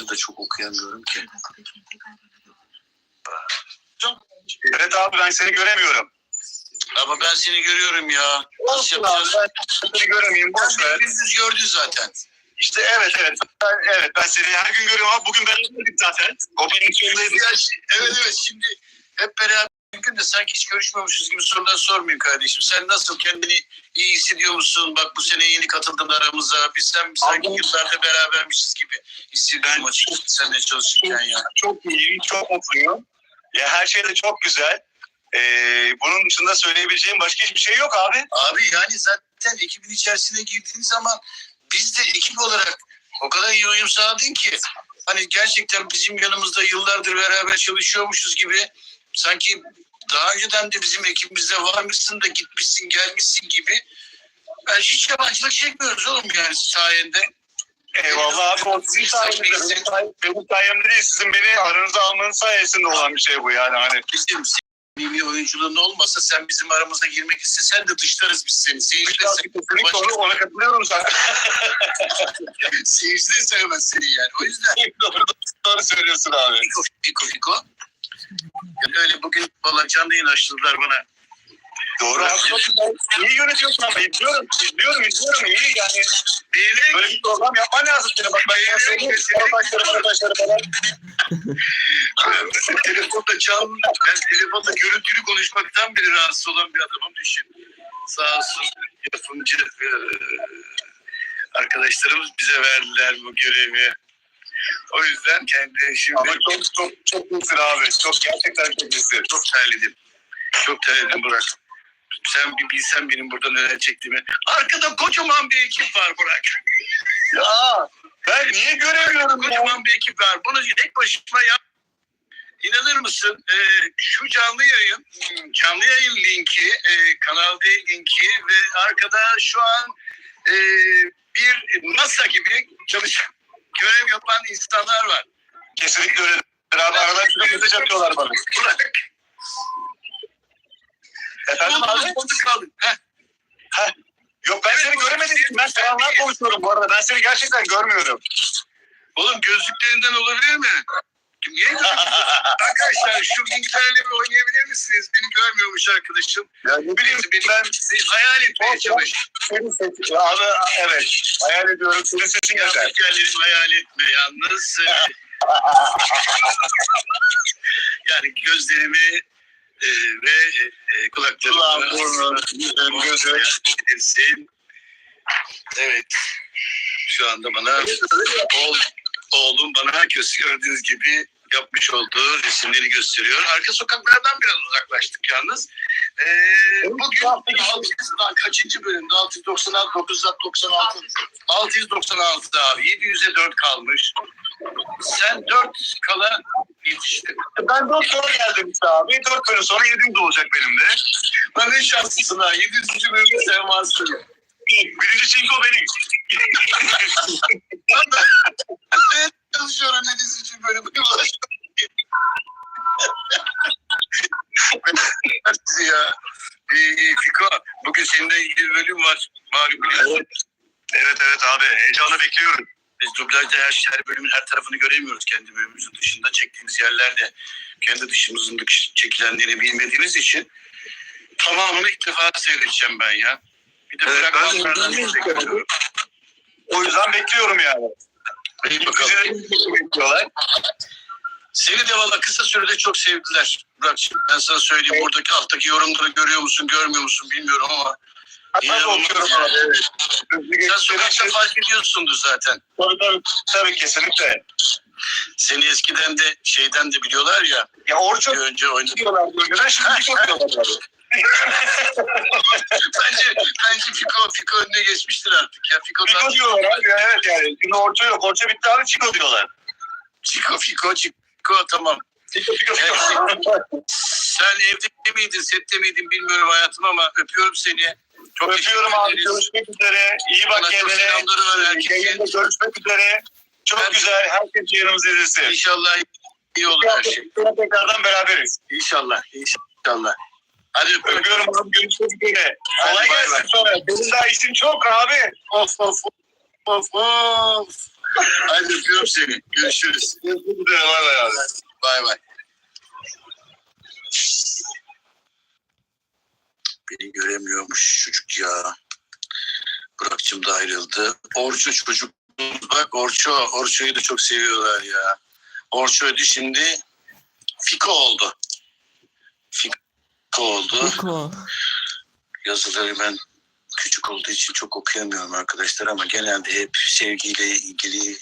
Bunları da çok okuyamıyorum ki. Evet abi ben seni göremiyorum. Ama ben seni görüyorum ya. Nasıl Olsun abi yapacağız? ben seni göremeyeyim boş ver. Gündüz gördün zaten. İşte evet evet. Ben, evet ben seni her gün görüyorum abi. Bugün beraberdik zaten. O benim. Ya şi- evet evet şimdi hep beraber mümkün de sanki hiç görüşmemişiz gibi sorular sormayayım kardeşim. Sen nasıl kendini iyi hissediyor musun? Bak bu sene yeni katıldın aramıza. Biz sen sanki yıllarda berabermişiz gibi hissediyorum açıkçası seninle çalışırken ya. Çok iyiyim, çok mutluyum. Ya her şey de çok güzel. Ee, bunun dışında söyleyebileceğim başka hiçbir şey yok abi. Abi yani zaten ekibin içerisine girdiğin zaman biz de ekip olarak o kadar iyi uyum sağladın ki hani gerçekten bizim yanımızda yıllardır beraber çalışıyormuşuz gibi sanki daha önceden de bizim ekibimizde varmışsın da gitmişsin gelmişsin gibi ben hiç yabancılık çekmiyoruz oğlum yani sayende. Eyvallah abi. O sizin sayenizde. Benim, say- benim sayemde değil. Sizin beni aranıza almanın sayesinde olan bir şey bu yani. Hani Bizim samimi oyunculuğun olmasa sen bizim aramıza girmek istesen de dışlarız biz seni. Seyirci de, kesinlikle ona, ona katılıyorum zaten. seyirci de sevmez seni yani. O yüzden doğru, doğru söylüyorsun abi. Fiko Fiko Fiko. Yani öyle bugün yayın açtılar bana. Doğru abi. Güzel. İyi yönetiyorsun ama izliyorum, izliyorum, izliyorum. İyi yani. Benim Böyle bir program yapman lazım seni. Bak ben ya söyleyeyim. Arkadaşlarım, arkadaşlarım falan. ben telefonda canlı, ben telefonda görüntülü konuşmaktan bile rahatsız olan bir adamım düşün. Sağ olsun yapımcı e, arkadaşlarımız bize verdiler bu görevi. O yüzden kendi şimdi Ama çok çok çok iyisin abi. Çok gerçekten çok iyisin. çok terledim. Çok terledim Burak. Sen bir bilsen benim burada neler çektiğimi. Arkada kocaman bir ekip var Burak. Ya ben niye göremiyorum ya? Kocaman bir ekip var. Bunu tek başıma yap. İnanır mısın? Ee, şu canlı yayın, hmm, canlı yayın linki, e, Kanal D linki ve arkada şu an e, bir NASA gibi çalışan, görev yapan insanlar var. Kesinlikle öyle. Abi aradan şurada mesaj atıyorlar bana. Burak. Efendim abi? Kaldık. Heh. Yok ben seni göremedim. Ben selamlar konuşuyorum bu arada. Ben seni gerçekten görmüyorum. Oğlum gözlüklerinden olabilir mi? Niye? Arkadaşlar şu linklerle bir oynayabilir misiniz? Beni görmüyormuş arkadaşım. Ya ne bileyim Beni ben hayal etmeye çalış. senin sesin. Abi evet. Hayal ediyorum. Senin sesin. Gerçeklerimi hayal etme yalnız. yani gözlerimi e, ve e, kulaklarımı Kulağım, burnum, yüzüm, gözüm. Evet. Şu anda bana oğul, oğlum bana gördüğünüz gibi yapmış olduğu resimleri gösteriyor. Arka sokaklardan biraz uzaklaştık yalnız. Ee, bugün 600'dan kaçıncı bölümde? 696, 996, 696 abi. 700'e 4 kalmış. Sen 4 kala yetiştin. Ben dört sonra geldim işte abi. Dört bölüm sonra yediğim de olacak benim de. Lan ne şanslısın ha. 700. bölümde varsın. Birinci çinko benim. Evet, çalışıyorum 700. bölümde ulaştım. Sizi ya. Ee, Fiko, bugün senin de bir bölüm var. Malum biliyorsun. Evet evet abi. Heyecanla bekliyorum. Biz dublajda her, her bölümün her tarafını göremiyoruz. Kendi bölümümüzün dışında çektiğimiz yerlerde kendi dışımızın dış- çekilenlerini bilmediğimiz için tamamını ilk defa seyredeceğim ben ya. Bir de Evet, ben de bekliyorum. O yüzden bekliyorum yani. İyi bakalım. Güzel bekliyorlar. Seni de valla kısa sürede çok sevdiler. Burak'cığım ben sana söyleyeyim buradaki alttaki yorumları görüyor musun görmüyor musun bilmiyorum ama Ben de okuyorum abi. Evet. Sen sokakta fark ediyorsundur zaten. Tabii tabii. Tabii kesinlikle. Seni eskiden de şeyden de biliyorlar ya Ya Orçun bir önce oynadı. diyorlar önceden şimdi çok. Bence, bence Fiko, Fiko önüne geçmiştir artık ya. Fiko, Çiko diyorlar abi. Evet yani. Şimdi Orçun yok. Orçun bitti abi Çiko diyorlar. Fiko, Fiko, Fiko tamam. Çiko Çiko Çiko. Sen evde miydin, sette miydin bilmiyorum hayatım ama öpüyorum seni. Çok Öpüyorum abi. ederiz. Görüşmek üzere. İyi bak Bana çok kendine. selamları var herkese. Görüşmek üzere. Çok Ben- güzel. Herkes yanımızda izlesin. İnşallah iyi olur her şey. Tekrardan beraberiz. İnşallah, inşallah. Hadi öpüyorum. Abi. Görüşmek üzere. Kolay gelsin sonra. Benim daha işim çok abi. Of of of of. Hadi öpüyorum seni. Görüşürüz. Bay bay abi. Bay bay. Beni göremiyormuş çocuk ya. Burak'cığım da ayrıldı. Orço çocuk. Bak Orço. Orço'yu da çok seviyorlar ya. Orço ödü şimdi Fiko oldu. Fiko oldu. Fiko. Yazıları ben küçük olduğu için çok okuyamıyorum arkadaşlar ama genelde hep sevgiyle ilgili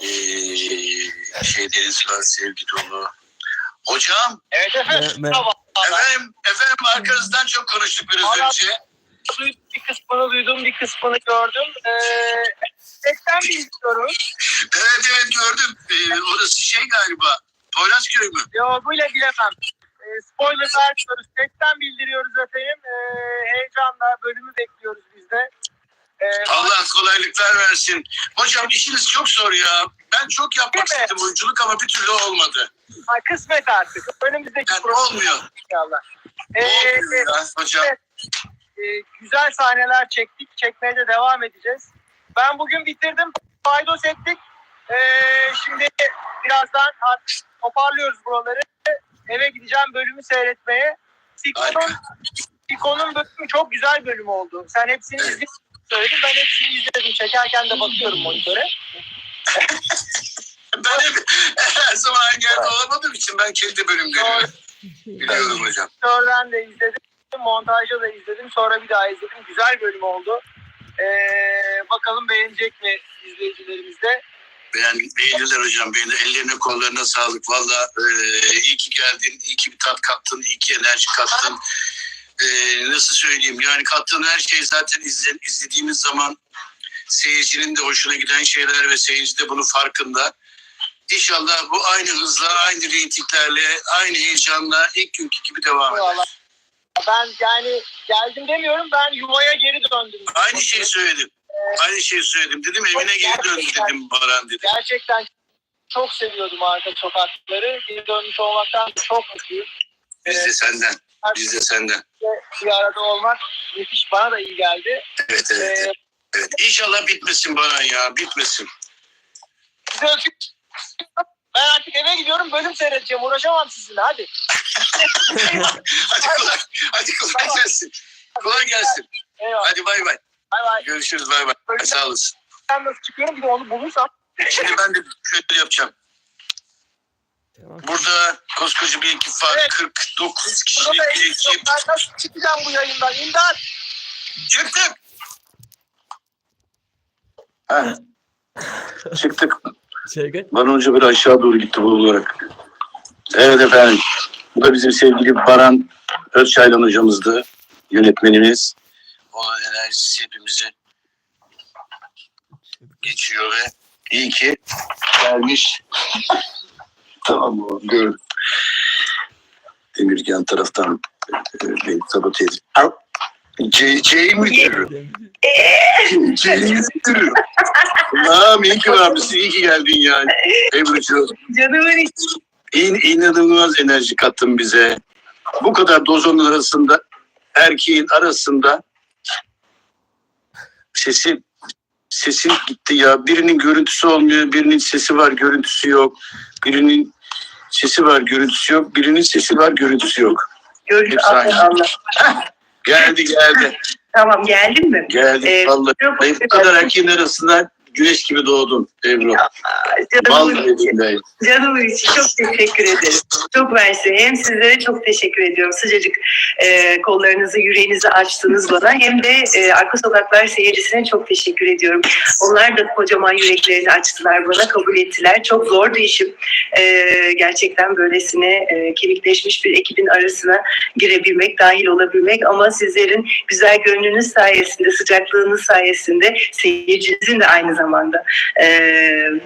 eee şeyleriniz var sevgi dolu. Hocam Evet efendim. Me- me- efendim efendim arkanızdan çok konuştuk biraz önce. Bir kısmını duydum, bir kısmını gördüm. Ee, sesten bilmiyoruz. Evet evet gördüm. Ee, orası şey galiba. Poyrazköy mü? Cevabıyla bilemem. Ee, spoiler vermiyoruz. Sesten bildiriyoruz efendim. Ee, heyecanla bölümü bekliyoruz biz de. Ee, Allah kolaylıklar versin. Hocam işiniz çok zor ya. Ben çok yapmak mi? istedim oyunculuk ama bir türlü olmadı. ha, kısmet artık. Önümüzdeki Yani olmuyor. inşallah. Ee, Olmuyor ya hocam. evet. e, güzel sahneler çektik. Çekmeye de devam edeceğiz. Ben bugün bitirdim. Paydos ettik. Ee, şimdi birazdan artık toparlıyoruz buraları. Eve gideceğim bölümü seyretmeye. Siko'nun. Siko'nun bölümü çok güzel bölüm oldu. Sen hepsini Evet. izledin söyledin. Ben hepsini izledim. Çekerken de bakıyorum monitöre. Ben hep, her zaman yerde olamadığım için ben kendi bölümlerimi biliyorum hocam. Monitörden de izledim. Montajda da izledim. Sonra bir daha izledim. Güzel bölüm oldu. Ee, bakalım beğenecek mi izleyicilerimiz de. Ben beğenirler hocam. Beğenir. Ellerine kollarına sağlık. Valla e, iyi ki geldin. iyi ki bir tat kattın. iyi ki enerji kattın. E, nasıl söyleyeyim? Yani kattığın her şey zaten izle, izlediğimiz zaman seyircinin de hoşuna giden şeyler ve seyirci de bunun farkında. İnşallah bu aynı hızla, aynı reytinglerle, aynı heyecanla ilk günkü gibi devam eder. Ben yani geldim demiyorum. Ben yuvaya geri döndüm. Aynı şeyi söyledim. Aynı şeyi söyledim. Dedim evine geri döndü dedim Baran dedi. Gerçekten çok seviyordum arka sokakları. Geri dönmüş olmaktan çok mutluyum. Biz de senden. Biz de senden. Bir arada olmak müthiş bana da iyi geldi. Evet evet. Ee, evet. İnşallah bitmesin Baran ya. Bitmesin. Ben artık eve gidiyorum bölüm seyredeceğim. Uğraşamam sizinle hadi. Hadi kolay, hadi kolay gelsin. Kolay gelsin. Eyvallah. Hadi bay bay. Bay bay. Görüşürüz bay bay. Sağ olasın. Ben nasıl çıkıyorum bir de onu bulursam. Şimdi ben de şöyle yapacağım. Tamam. Burada koskoca bir ekip var. Evet. 49 Burada da kişilik bir ekip. Ben nasıl çıkacağım bu yayından? İmdat. Çıktık. Ha. Çıktık. Şevket. Bana önce böyle aşağı doğru gitti bu olarak. Evet efendim. Bu da bizim sevgili Baran Özçaylan hocamızdı. Yönetmenimiz. Onun enerjisi hepimize geçiyor ve iyi ki gelmiş. tamam mı? Dur. Demir yan taraftan e, beni sabote ediyor. Al. C, C'yi mi görüyor? C'yi mi görüyor? Tamam iyi ki varmışsın. iyi ki geldin yani. Ebru'cuğum. Canımın içi. İn, inanılmaz enerji kattın bize. Bu kadar dozonun arasında, erkeğin arasında sesi sesin gitti ya. Birinin görüntüsü olmuyor, birinin sesi var, görüntüsü yok. Birinin sesi var, görüntüsü yok. Birinin sesi var, görüntüsü yok. Hepsi Allah. Allah. Geldi geldi. Tamam geldin mi? Geldi Ee, vallahi. çok bu kadar erkeğin arasında güneş gibi doğdun Ebru. Bal Canımın içi. gibi ben. Canımın içi. Çok teşekkür ederim. Çok mersi. Hem sizlere çok teşekkür ediyorum. Sıcacık e, kollarınızı, yüreğinizi açtınız bana. Hem de e, Arka Sokaklar seyircisine çok teşekkür ediyorum. Onlar da kocaman yüreklerini açtılar bana, kabul ettiler. Çok zordu işim. E, gerçekten böylesine e, kemikleşmiş bir ekibin arasına girebilmek, dahil olabilmek ama sizlerin güzel gönlünüz sayesinde, sıcaklığınız sayesinde seyircinizin de aynı zamanda e,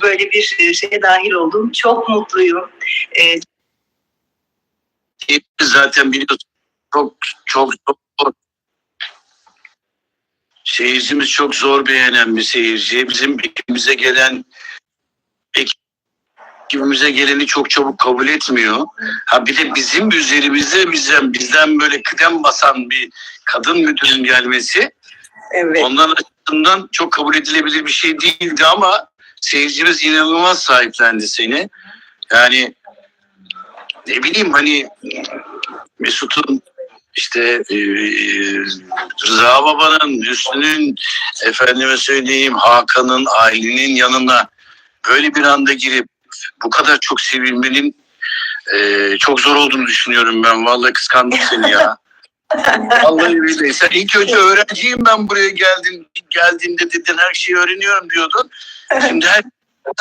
böyle bir şeye dahil oldum. Çok mutluyum. E, zaten biliyorsun çok çok zor. Seyircimiz çok zor beğenen bir seyirci. Bizim ekibimize gelen ekibimize geleni çok çabuk kabul etmiyor. Ha bir de bizim üzerimizde bizden bizden böyle kıdem basan bir kadın müdürün gelmesi evet. onların açısından çok kabul edilebilir bir şey değildi ama seyircimiz inanılmaz sahiplendi seni. Yani ne bileyim hani Mesut'un işte e, Rıza Baba'nın, Hüsnü'nün, efendime söyleyeyim Hakan'ın, ailenin yanına böyle bir anda girip bu kadar çok sevilmenin e, çok zor olduğunu düşünüyorum ben. Vallahi kıskandım seni ya. Vallahi. Sen ilk önce öğrenciyim ben buraya geldin, geldiğinde dedin her şeyi öğreniyorum diyordun. Şimdi her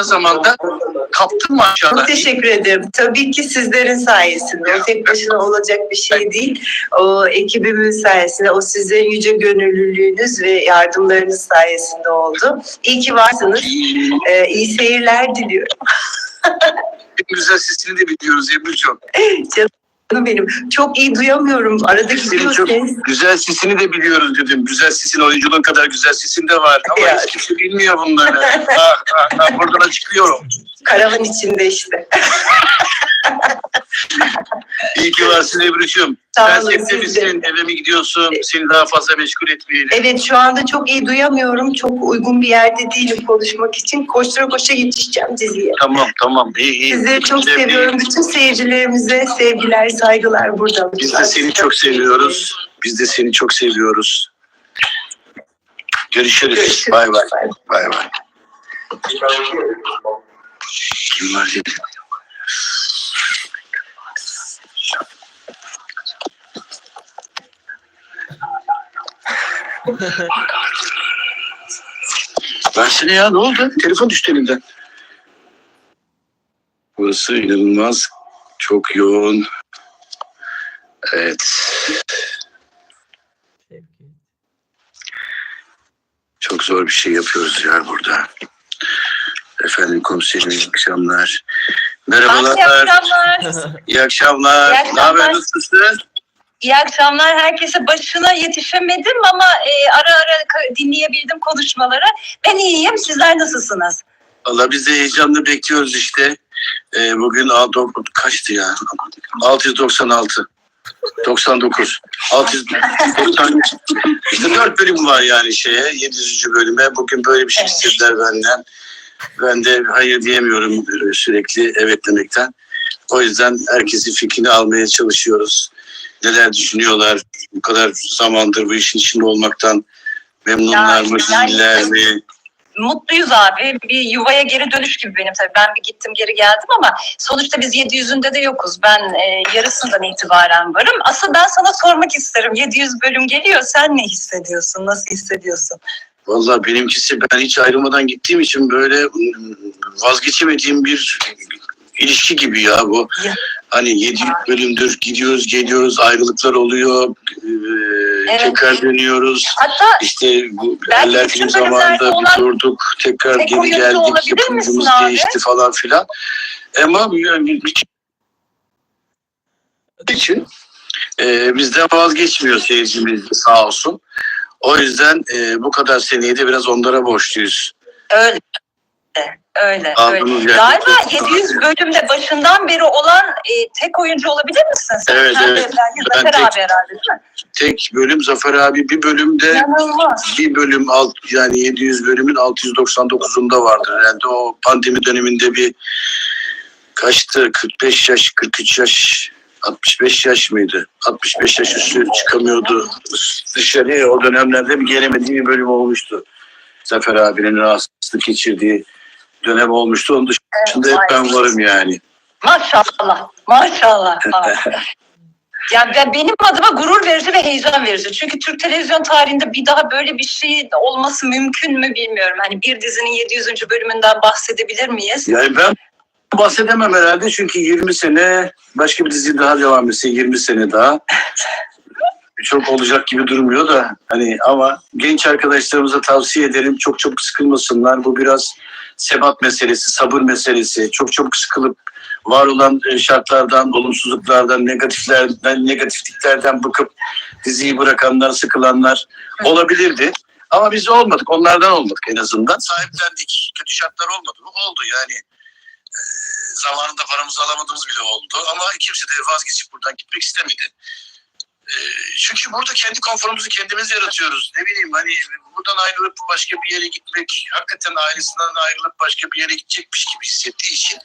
zamanda kaptın maşallah. Çok teşekkür ederim. Tabii ki sizlerin sayesinde. O tek başına olacak bir şey değil. O ekibimin sayesinde, o sizin yüce gönüllülüğünüz ve yardımlarınız sayesinde oldu. İyi ki varsınız. Ee, iyi seyirler diliyorum. En güzel sesini de biliyoruz Ebru'cum. Canım benim. Çok iyi duyamıyorum. Arada Senin gidiyor çok ses. güzel sesini de biliyoruz dedim. Güzel sesin oyunculuğun kadar güzel sesin de var. Ama Ya. hiç kimse bilmiyor bunları. ah, ah, ah, buradan açıklıyorum. Karavan içinde işte. İyi ki varsın Ebru'cum. Sağ Sen olun, misin? Eve mi gidiyorsun? Seni daha fazla meşgul etmeyelim. Evet şu anda çok iyi duyamıyorum. Çok uygun bir yerde değilim konuşmak için. Koştura koşa yetişeceğim diziye. Tamam tamam. İyi iyi. Sizleri çok Sevgili- seviyorum. Bütün seyircilerimize sevgiler, saygılar buradan. Biz de seni çok seviyoruz. Biz de seni çok seviyoruz. Görüşürüz. Görüşürüz. Bay bay. Bay bay. Kim var dedi. Versene ya ne oldu? Telefon düştü elimden. Burası inanılmaz. Çok yoğun. Evet. Çok zor bir şey yapıyoruz ya burada. Efendim komiserim iyi akşamlar. Merhabalar. İyi akşamlar. İyi akşamlar. İyi akşamlar. Ne haber nasılsın? İyi akşamlar. Herkese başına yetişemedim ama e, ara ara dinleyebildim konuşmaları. Ben iyiyim. Sizler nasılsınız? Valla biz de heyecanla bekliyoruz işte. Ee, bugün kaçtı ya? 696. 99. 690. İşte 4 bölüm var yani şeye. 700. bölüme. Bugün böyle bir şey Evet. istediler benden. Ben de hayır diyemiyorum sürekli evet demekten. O yüzden herkesin fikrini almaya çalışıyoruz. Neler düşünüyorlar? Bu kadar zamandır bu işin içinde olmaktan memnunlar mı, Yani- değiller mi? Mutluyuz abi. Bir yuvaya geri dönüş gibi benim tabii. Ben bir gittim geri geldim ama sonuçta biz 700'ünde de yokuz. Ben e, yarısından itibaren varım. Asıl ben sana sormak isterim. 700 bölüm geliyor. Sen ne hissediyorsun? Nasıl hissediyorsun? Vallahi benimkisi ben hiç ayrılmadan gittiğim için böyle ım, vazgeçemediğim bir ilişki gibi ya bu. Ya. Hani 7 bölümdür gidiyoruz geliyoruz ayrılıklar oluyor ee, Evet. tekrar dönüyoruz. Hatta İşte bu küçük film zamanında bir durduk tekrar tek geri geldik yapımcımız değişti falan filan. Ama yani bir için e, bizden vazgeçmiyor seyircimiz sağ olsun. O yüzden e, bu kadar seneyi de biraz onlara borçluyuz. öyle. Öyle. öyle. Aldığımız yerde Galiba çok- 700 bölümde başından beri olan e, tek oyuncu olabilir misin sen? Evet, Sen evet. Ben Zafer tek- abi herhalde değil mi? Tek bölüm Zafer abi bir bölümde İnanılmaz. bir bölüm alt yani 700 bölümün 699'unda vardır herhalde. O pandemi döneminde bir kaçtı? 45 yaş, 43 yaş, 65 yaş mıydı? 65 yaş üstü çıkamıyordu dışarıya. O dönemlerde bir gelemediği bir bölüm olmuştu. Zafer abinin rahatsızlık geçirdiği dönem olmuştu. Onun dışında hep ben varım yani. Maşallah. Maşallah. Yani ben, benim adıma gurur verici ve heyecan verici. Çünkü Türk televizyon tarihinde bir daha böyle bir şey olması mümkün mü bilmiyorum. Hani bir dizinin 700. bölümünden bahsedebilir miyiz? Yani ben bahsedemem herhalde çünkü 20 sene başka bir dizi daha devam etse 20 sene daha çok olacak gibi durmuyor da hani ama genç arkadaşlarımıza tavsiye ederim çok çok sıkılmasınlar. Bu biraz sebat meselesi, sabır meselesi. Çok çok sıkılıp var olan e, şartlardan, olumsuzluklardan, negatiflerden, negatifliklerden bıkıp diziyi bırakanlar, sıkılanlar olabilirdi. Ama biz olmadık. Onlardan olmadık en azından. Sahiplendik. Kötü şartlar olmadı mı? Oldu yani. e, zamanında paramızı alamadığımız bile oldu. Ama kimse de vazgeçip buradan gitmek istemedi. Ee, çünkü burada kendi konforumuzu kendimiz yaratıyoruz. Ne bileyim hani buradan ayrılıp başka bir yere gitmek, hakikaten ailesinden ayrılıp başka bir yere gidecekmiş gibi hissettiği için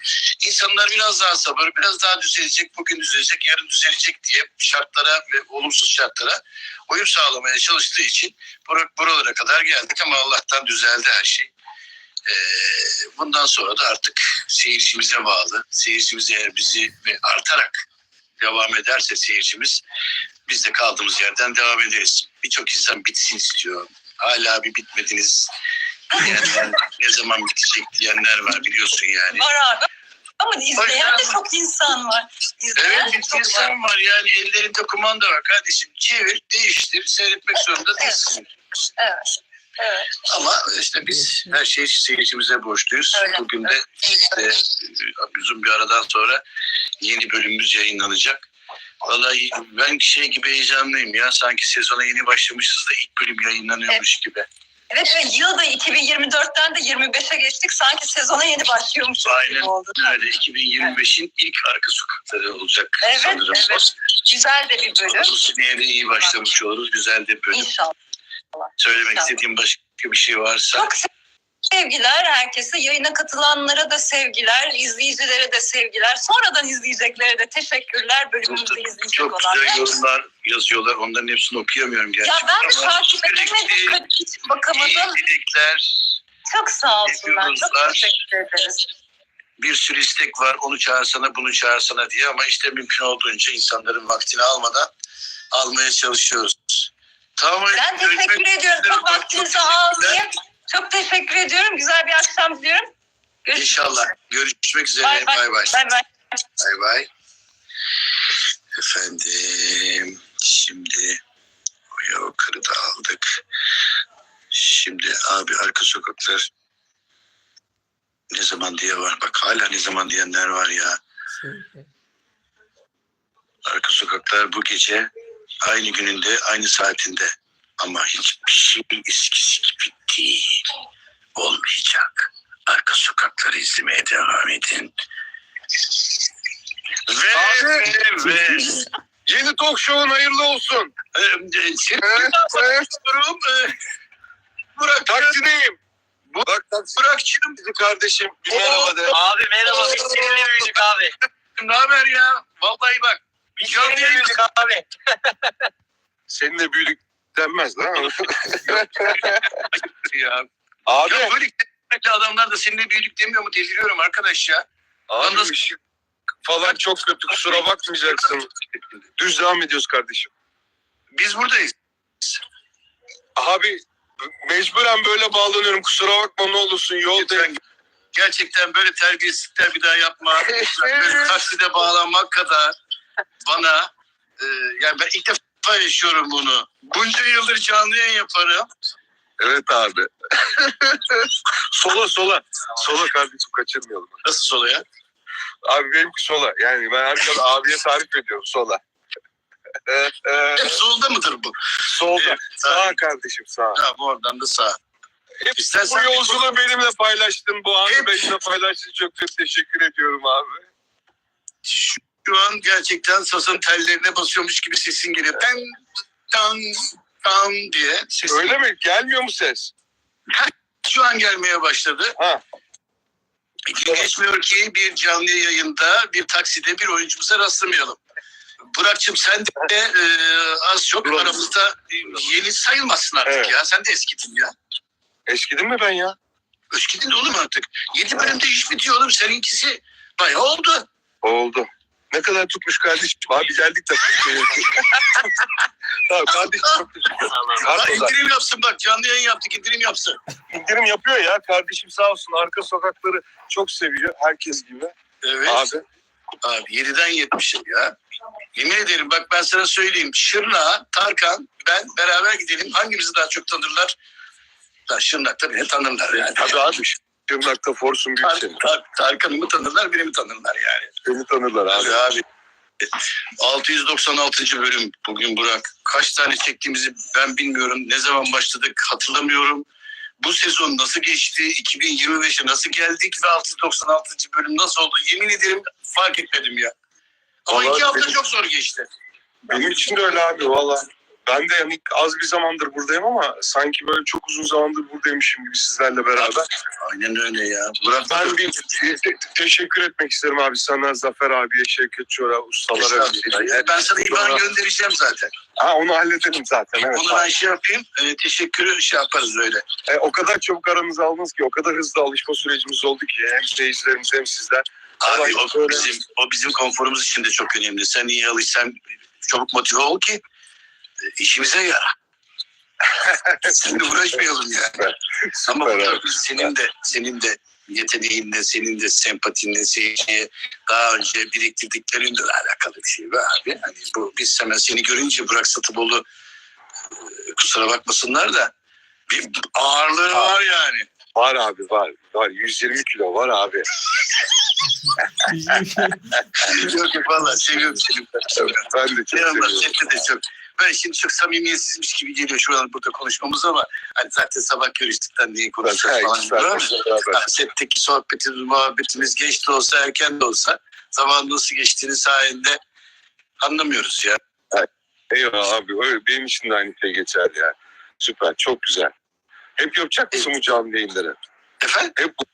insanlar biraz daha sabır, biraz daha düzelecek, bugün düzelecek, yarın düzelecek diye şartlara ve olumsuz şartlara uyum sağlamaya çalıştığı için bur- buralara kadar geldik ama Allah'tan düzeldi her şey. Ee, bundan sonra da artık seyircimize bağlı. Seyircimiz eğer bizi artarak devam ederse seyircimiz biz de kaldığımız yerden devam ederiz. Birçok insan bitsin istiyor. Hala bir bitmediniz diyenler, ne zaman bitecek diyenler var biliyorsun yani. Var abi. Ama izleyen de çok insan var. İzleyen Evet de çok var. insan var yani ellerinde kumanda var kardeşim. Çevir, değiştir, seyretmek zorunda değilsin. Evet. Evet. Ama işte biz her şeyi seyircimize borçluyuz. Öyle. Bugün de işte e, uzun bir aradan sonra yeni bölümümüz yayınlanacak. Vallahi ben şey gibi heyecanlıyım ya. Sanki sezona yeni başlamışız da ilk bölüm yayınlanıyormuş gibi. Evet ve yıl da 2024'ten de 25'e geçtik. Sanki sezona yeni başlıyormuş Aynen gibi oldu. öyle. 2025'in ilk arka sokakları olacak Evet, sanırım. evet. Güzel de bir bölüm. Bu seneye iyi başlamış oluruz. Güzel de bölüm. İnşallah. Söylemek İnşallah. istediğim başka bir şey varsa. Çok sevgiler herkese. Yayına katılanlara da sevgiler, izleyicilere de sevgiler. Sonradan izleyeceklere de teşekkürler. Bölümümüzü Çok, izleyecek çok güzel olanlar. yorumlar yazıyorlar. Onların hepsini okuyamıyorum Ya gerçekten. ben de takip edemedim. Hiç bakamadım. dilekler, Çok sağ olsunlar. Çok teşekkür ederiz. bir sürü istek var. Onu çağırsana, bunu çağırsana diye ama işte mümkün olduğunca insanların vaktini almadan almaya çalışıyoruz. Tamam. Ben teşekkür ediyorum. Çok vaktinizi almayayım. Çok teşekkür ediyorum. Güzel bir akşam diliyorum. Görüşmek İnşallah. üzere. Görüşmek üzere. Bay bay. Bay bay. Bay bay. Efendim şimdi o yukarı da aldık. Şimdi abi arka sokaklar ne zaman diye var. Bak hala ne zaman diyenler var ya. Arka sokaklar bu gece aynı gününde aynı saatinde. Ama hiçbir şey eskisi gibi değil. Olmayacak. Arka sokakları izlemeye devam edin. Ve, Abi. ve, ve Yeni talk show'un hayırlı olsun. e, e, seni Evet, evet. Burak, Taksideyim. Bu, bak taksi Burak'cığım kardeşim. Bir merhaba de. Abi merhaba biz seninle büyüdük abi. ne haber ya? Vallahi bak. Biz Canlı seninle büyüdük abi. Seninle büyüdük denmez lan. ya. Abi. Ya böyle adamlar da seninle büyüdük demiyor mu? Deliriyorum arkadaş ya. Abi ışık falan çok kötü kusura bakmayacaksın. Düz devam ediyoruz kardeşim. Biz buradayız. Abi mecburen böyle bağlanıyorum kusura bakma ne olursun yoldayım. Lütfen gerçekten böyle terbiyesizlikler bir daha yapma. böyle takside bağlanmak kadar bana e, yani ben ilk defa yaşıyorum bunu. Bunca yıldır canlı yayın yaparım. Evet abi. sola sola. Sola kardeşim kaçırmayalım. Nasıl sola ya? Abi benimki sola. Yani ben arkada abiye tarif ediyorum sola. Hep solda mıdır bu? Solda. Evet, Sağ kardeşim sağ. Tamam oradan da sağ. Hep İstersen bu yolculuğu benimle paylaştın. Bu anı benimle paylaştın. Çok çok teşekkür ediyorum abi. Şu an gerçekten sazın tellerine basıyormuş gibi sesin geliyor. Tan tan tan diye sesin Öyle mi? Gelmiyor mu ses? şu an gelmeye başladı. Ha. Gün geçmiyor ki bir canlı yayında bir takside bir oyuncumuza rastlamayalım. Burak'cığım sen de e, az çok Dur. aramızda yeni sayılmazsın artık Evet. ya. Sen de eskidin ya. Eskidim mi ben ya? Eskidin oğlum artık. Yedi bölümde iş bitiyor oğlum. Seninkisi bayağı oldu. Oldu. Ne kadar tutmuş kardeşim. Abi geldik de. tamam kardeşim çok teşekkür ederim. Zaten. indirim yapsın bak. Canlı yayın yaptık. indirim yapsın. İndirim yapıyor ya. Kardeşim sağ olsun. Arka sokakları çok seviyor. Herkes gibi. Evet. Abi. Abi 7'den 70'e ya. Yemin ederim bak ben sana söyleyeyim. Şırna, Tarkan, ben beraber gidelim. Hangimizi daha çok tanırlar? Lan Şırnak'ta beni tanırlar yani. Tabii abi. Tırnakta Forsun büyük Tar-. Tar- Tarkan'ı mı tanırlar, beni mi tanırlar yani? Seni tanırlar abi. Abi abi. 696. bölüm bugün Burak. Kaç tane çektiğimizi ben bilmiyorum. Ne zaman başladık hatırlamıyorum. Bu sezon nasıl geçti? 2025'e nasıl geldik ve 696. bölüm nasıl oldu? Yemin ederim fark etmedim ya. Ama Vallahi iki hafta benim- çok zor geçti. Benim için de öyle abi valla. Ben de yani az bir zamandır buradayım ama sanki böyle çok uzun zamandır buradaymışım gibi sizlerle beraber. Aynen öyle ya. Burak Ben bir te- te- teşekkür etmek isterim abi sana, Zafer abiye, Şevket Çor'a, ustalara. Estağfurullah. Ben sana IBAN göndereceğim zaten. Ha onu halledelim zaten. Evet. Onu ben şey yapayım. E, teşekkürü şey yaparız öyle. E, o kadar çabuk aranızı aldınız ki, o kadar hızlı alışma sürecimiz oldu ki hem seyircilerimiz hem sizler. Abi o böyle- bizim, o bizim konforumuz için de çok önemli. Sen iyi alışsan çabuk motive ol ki işimize yara. Şimdi uğraşmayalım yani. Ama abi, senin de senin de yeteneğinle, senin de sempatinle seyirciye daha önce biriktirdiklerinle alakalı bir şey var abi. Hani bu biz hemen seni görünce Burak Satıboğlu e, kusura bakmasınlar da bir ağırlığı var yani. Var abi var. Var 120 kilo var abi. yok yok valla seviyorum seni. Ben de çok seviyorum. sette de çok. Ben şimdi çok samimiyetsizmiş gibi geliyor şu an burada konuşmamız ama hani zaten sabah görüştükten falan. Değil mi? güzel beraber. Ha, setteki sohbetimiz, muhabbetimiz geç de olsa erken de olsa zaman nasıl geçtiğini sayende anlamıyoruz ya. Eyvallah abi. Öyle, benim için de aynı şey geçer ya. Süper. Çok güzel. Hep yapacak mısın bu canlı yayınları? Efendim? Hep bu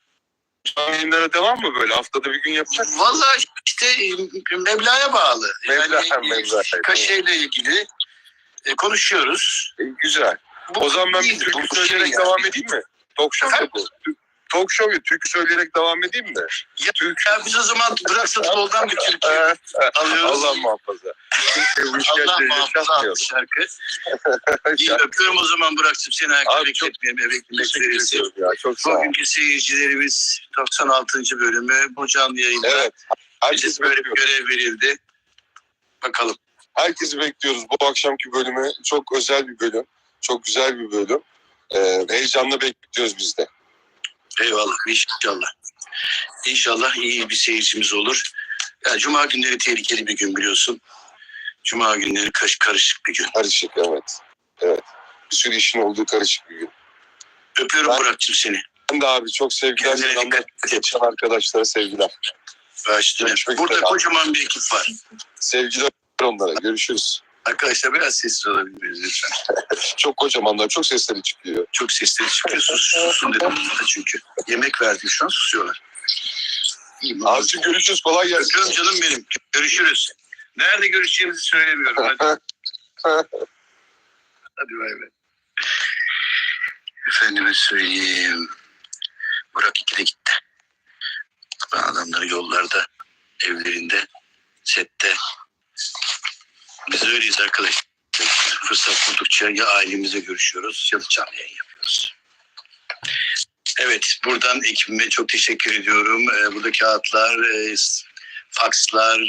canlı yayınlara devam mı böyle? Haftada bir gün yapacak mısın? Vallahi işte e, Mevla'ya bağlı. Meblağ, yani, e, kaşeyle ilgili e, konuşuyoruz. E, güzel. Bu O zaman ben bir türkü şey söyleyerek yani. devam edeyim mi? Talk show bu. Talk show ya, türkü söyleyerek devam edeyim mi? Ya, Türkü. ya biz o zaman Burak Satıbol'dan bir türkü alıyoruz. Allah muhafaza. Allah muhafaza adlı şarkı. İyi öpüyorum o zaman Burak'cığım seni ayakta bekletmeyeyim. Ediyorum ya. Çok sağ ol. Bugünkü seyircilerimiz 96. bölümü bu canlı yayında. Evet. Bize Herkesi böyle bir görev verildi. Bakalım. Herkesi bekliyoruz. Bu akşamki bölümü çok özel bir bölüm. Çok güzel bir bölüm. Ee, heyecanla bekliyoruz biz de. Eyvallah inşallah. İnşallah iyi bir seyircimiz olur. Ya, Cuma günleri tehlikeli bir gün biliyorsun. Cuma günleri karış, karışık bir gün. Karışık evet. Evet. Bir sürü işin olduğu karışık bir gün. Öpüyorum Ben- Burak'cığım seni. Ben de abi çok sevgiler. Kendine dikkat et. Geçen arkadaşlara sevgiler. Başüstüne. Burada üzere. kocaman bir ekip var. Sevgiler onlara. Görüşürüz. Arkadaşlar biraz sessiz olabiliriz lütfen. Çok kocamanlar. Çok sesleri çıkıyor. Çok sesleri çıkıyor. Sus, susun dedim çünkü. Yemek verdim şu an susuyorlar. Abicim görüşürüz. Kolay gelsin. Öpüyorum canım benim. Görüşürüz. Nerede görüşeceğimizi söylemiyorum. Hadi, hadi bay bay. Efendime söyleyeyim. Burak ikide gitti. Ben adamları yollarda, evlerinde, sette. Biz öyleyiz arkadaşlar. Fırsat buldukça ya ailemizle görüşüyoruz ya da canlı yayın yapıyoruz. Evet, buradan ekibime çok teşekkür ediyorum. Ee, burada kağıtlar, e, fakslar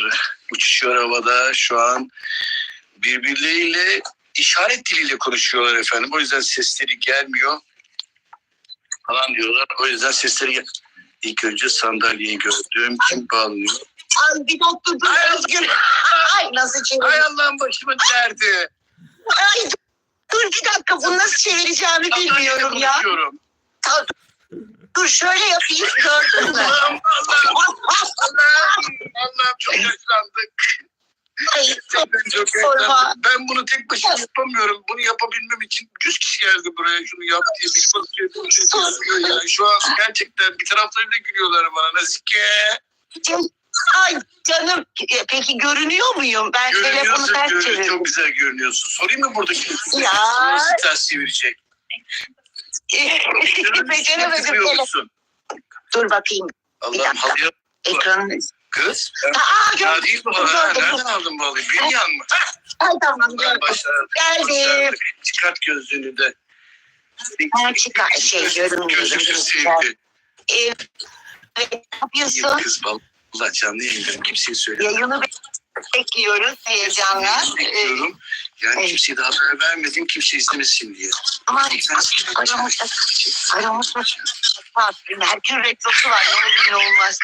uçuşuyor havada. Şu an birbirleriyle işaret diliyle konuşuyorlar efendim. O yüzden sesleri gelmiyor falan diyorlar. O yüzden sesleri gel. İlk önce sandalyeyi gördüm. Kim bağlanıyor? Ay bir dakika dur. Ay Özgür. Ay nasıl çevir? Ay Allah'ım başımın derdi. Ay dur bir dakika bunu nasıl çevireceğimi bilmiyorum ya. Ta- Dur şöyle yapayım gördün mü? Allah'ım Allah'ım. Allah'ım. Allah'ım çok yaşlandık. Ay Gerçekten çok sorma. Ben bunu tek başıma yapamıyorum. Bunu yapabilmem için 100 kişi geldi buraya şunu yap diye bir basıyor. Ya. Şu an gerçekten bir taraflarıyla gülüyorlar bana. Nazike. Ay canım e, peki görünüyor muyum? Ben telefonu Görünüyorsun, ters görünüyorsun. çevirdim. Çok güzel görünüyorsun. Sorayım mı buradaki? Ya. Nasıl ters çevirecek? Beceremedim. Tıklıyor tele- musun? Dur bakayım Allah'ım dakika. halıya ekranı. kız. Aa Ya gör. değil mi? Ha, nereden aldın bu halıyı? Bünyan mı? Ay tamam gördüm. Başladık. Geldim. Çıkart gözlüğünü de. Ha, çıkar şey görünmüyor. Gözlüğü sevdi. Ee, ne İyi yapıyorsun? kız vallahi canlı yayındayım. Kimseye söylemiyorum. Yayını bekliyoruz heyecanla. Ee, Bekliyorum. Yani Evet. kimseye de haber vermedim. Kimse izlemesin diye. Söyle. aramızda aramızda Merkür retrosu var ne olur ne olmaz.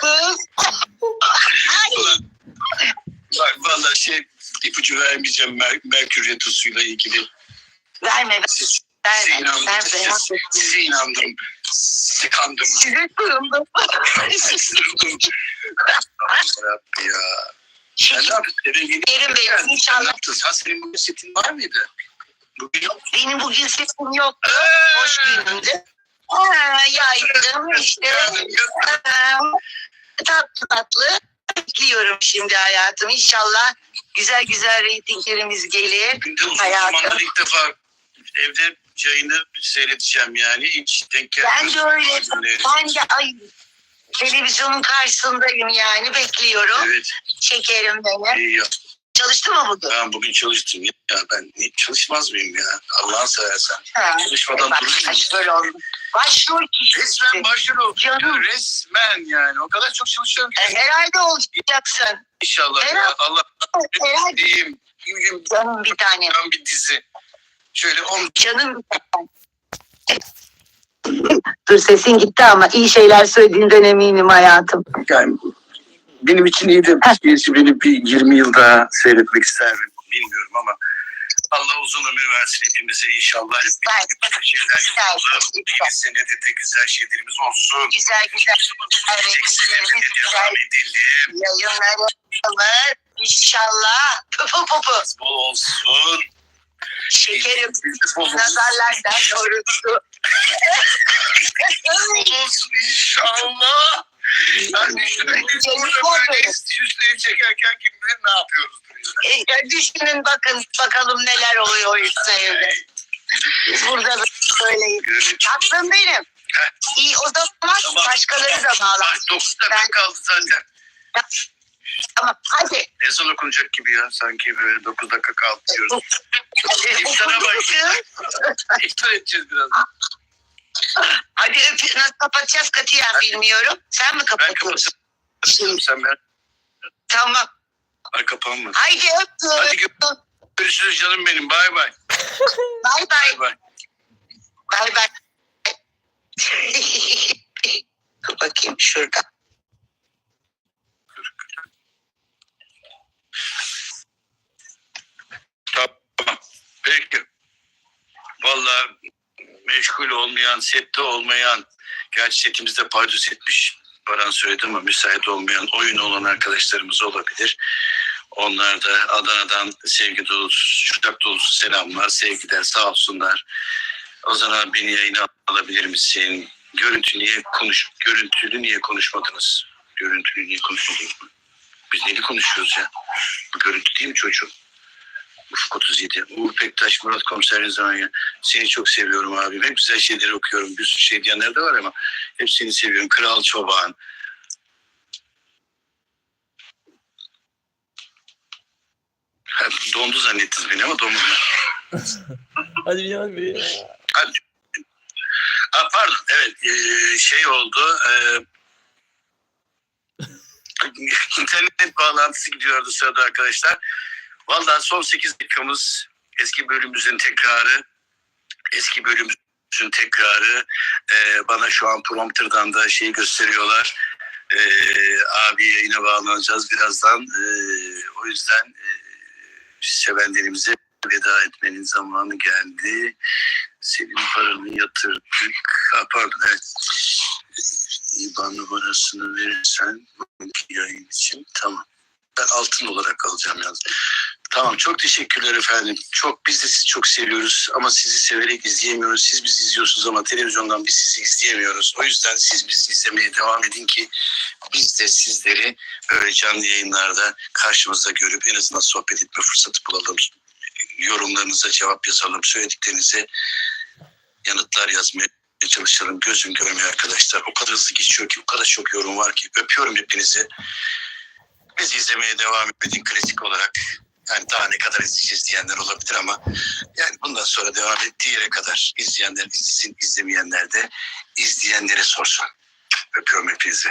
Kız. Bak vallahi şey ipucu vermeyeceğim Mer Merkür Retrosu'yla ilgili. Verme Siz, size verme. inandım. Verme. Siz, size inandım. Size kandım. Sizi kırıldım. Size sırıldım. Rabbi ya. Sen ne yaptın? Eve gelip benim Sen ne inşallah. yaptın? Senin bugün setin var mıydı? Bugün yok. Benim bugün sesim yoktu. Hoş günümdü. Ha, yaydım işte. Ha, tatlı tatlı bekliyorum şimdi hayatım. İnşallah güzel güzel reytinglerimiz gelir. Bugün de uzun Hayatım. zamandır ilk defa evde yayını seyredeceğim yani. Hiç denk Ben de öyle. Ben de ay televizyonun karşısındayım yani bekliyorum. Evet. Şekerim benim. iyi ya. Çalıştı mı bugün? Ben bugün çalıştım ya. Ben niye çalışmaz mıyım ya? Allah'ın seversen. Ha. Çalışmadan Bak, durur muyum? başrol oldu. Başrol kişisi. Resmen başrol. Canım. Resmen yani. O kadar çok çalışıyorum ki. E, Herhalde olacaksın. İnşallah ya. Herhalde. Allah Herhalde diyeyim. Canım bir tanem. ben bir dizi. Şöyle on Canım. Dur sesin gitti ama iyi şeyler söylediğinden eminim hayatım. yani benim için iyi de gerçi beni bir 20 yıl daha seyretmek isterdim. Bilmiyorum ama Allah uzun ömür versin hepimize inşallah. Hep güzel şeyler Güzel, yapalım. Yeni senede de güzel şeylerimiz olsun. Güzel güzel. Evet, güzel devam edelim. yayınlar yapılır. İnşallah. Pıpı pıpı. Bol olsun. Şekerim. Bol olsun. Nazarlardan korusun. Olsun inşallah. Canım burada böyle üstleri çekerken kim bilir ne yapıyoruz. E, düşünün bakın bakalım neler oluyor işte evde. Burada böyleyiz. Tatlım benim. İyi o zaman Tamam. başkaları da bağlar. Bak 9 dakika kaldı zaten. Tamam hadi. Ezan okunacak gibi ya sanki böyle 9 dakika kaldı diyoruz. İftara bak. İftar edeceğiz biraz. Hadi öp nasıl kapatacağız katiyen bilmiyorum. Sen mi Ben kapatıyorsun? kapatırım. Sen ben. Tamam. Ay kapanma. Haydi Hadi öptüm. Görüşürüz canım benim. Bay bay. Bay bay. Bay bay. Bay bay. Bakayım şurada. Tamam. Peki. Vallahi meşgul olmayan, sette olmayan, gerçi setimizde paydos etmiş. Baran söyledi ama müsait olmayan oyun olan arkadaşlarımız olabilir. Onlar da Adana'dan sevgi dolusu, şucak dolusu selamlar, sevgiler sağ olsunlar. Ozan abi beni yayına alabilir misin? Görüntü niye konuş, görüntülü niye konuşmadınız? Görüntülü niye konuşmadınız? Biz neydi konuşuyoruz ya? Bu görüntü değil mi çocuğum? Ufuk 37. Uğur Pektaş, Murat Komiser zaman Seni çok seviyorum abim. Hep güzel şeyleri okuyorum. Bir sürü şey diyenler de var ama hep seni seviyorum. Kral Çoban. Ha, Dondu zannettiniz beni ama donmadım. Hadi bir yana bir. Ha, pardon evet ee, şey oldu ee, internet bağlantısı gidiyordu sırada arkadaşlar. Vallahi son 8 dakikamız eski bölümümüzün tekrarı eski bölümümüzün tekrarı ee, bana şu an prompterdan da şeyi gösteriyorlar. Ee, abi yayına bağlanacağız birazdan. Ee, o yüzden ee, sevenlerimize veda etmenin zamanı geldi. Senin paranı yatırdık. Ha, pardon evet. İBAN numarasını verirsen yayın için tamam. Ben altın olarak alacağım yalnız. Tamam çok teşekkürler efendim. Çok biz de sizi çok seviyoruz ama sizi severek izleyemiyoruz. Siz bizi izliyorsunuz ama televizyondan biz sizi izleyemiyoruz. O yüzden siz bizi izlemeye devam edin ki biz de sizleri böyle canlı yayınlarda karşımızda görüp en azından sohbet etme fırsatı bulalım. Yorumlarınıza cevap yazalım. Söylediklerinize yanıtlar yazmaya çalışalım. Gözüm görmüyor arkadaşlar. O kadar hızlı geçiyor ki, o kadar çok yorum var ki. Öpüyorum hepinizi. Bizi izlemeye devam edin klasik olarak. Yani daha ne kadar izleyeceğiz diyenler olabilir ama yani bundan sonra devam ettiği yere kadar izleyenler izlesin, izlemeyenler de izleyenlere sorsun. Öpüyorum hepinizi.